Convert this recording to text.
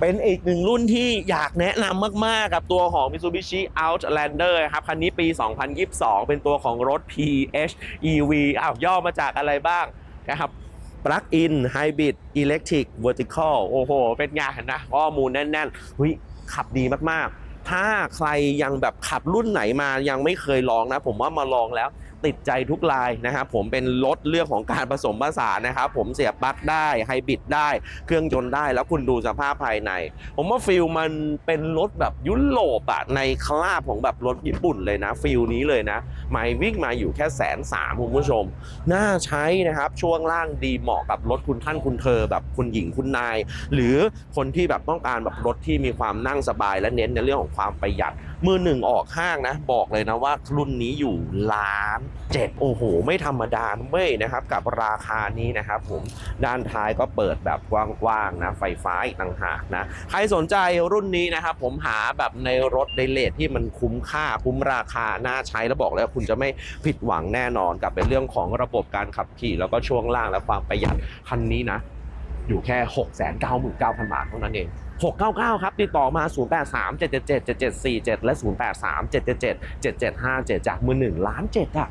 เป็นอีกหนึ่งรุ่นที่อยากแนะนำมาก ๆ กับตัวของ Mitsubishi Outlander ครับ คันนี้ปี 2022 เป็นตัวของรถ PHEV อ้าวย่อมาจากอะไรบ้างนะครับ Plug-in Hybrid Electric Vertical โอ้โห เป็นงานนะ ข้อมูลแน่นๆ หุยขับดีมาก ๆ ถ้าใครยังแบบขับรุ่นไหนมายังไม่เคยลองนะ ผมว่ามาลองแล้วติดใจทุกลายนะครับผมเป็นรถเรื่องของการผสมผสานนะครับผมเสียบปลั๊กได้ไฮบริดได้ เครื่องยนต์ได้แล้วคุณดูสภาพภายใน ผมว่าฟิลมันเป็นรถแบบยุโรปอะในคราบของแบบรถญี่ปุ่นเลยนะฟิลนี้เลยนะไม่วิ่งมาอยู่แค่แสนสามคุณผู้ชม น่าใช้นะครับช่วงล่างดีเหมาะกับรถคุณท่านคุณเธอ แบบคุณหญิงคุณนาย หรือคนที่แบบต้องการแบบรถที่มีความนั่งสบายและเน้นในเรื่องของความประหยัด มือหนึ่งออกห้างนะ บอกเลยนะว่ารุ่นนี้อยู่ล้านเจ็ดโอ้โห ไม่ธรรมดาเว้ยนะครับ กับราคานี้นะครับผมด้านท้ายก็เปิดแบบกว้างๆนะไฟฟ้าอีกต่างหากนะ ใครสนใจรุ่นนี้นะครับผมหาแบบในรถในเลทที่มันคุ้มค่าคุ้มราคาน่าใช้แล้วบอกเลยว่าคุณจะไม่ผิดหวังแน่นอนกับเป็นเรื่องของระบบการขับขี่ แล้วก็ช่วงล่างและความประหยัดคันนี้นะ อยู่แค่ 6 9 9 0 0 0 บาทเท่านั้นเอง 699 ครับ ติดต่อมา 083 777 7747 และ 083 777 7757 จากมือ1ล้าน7อะ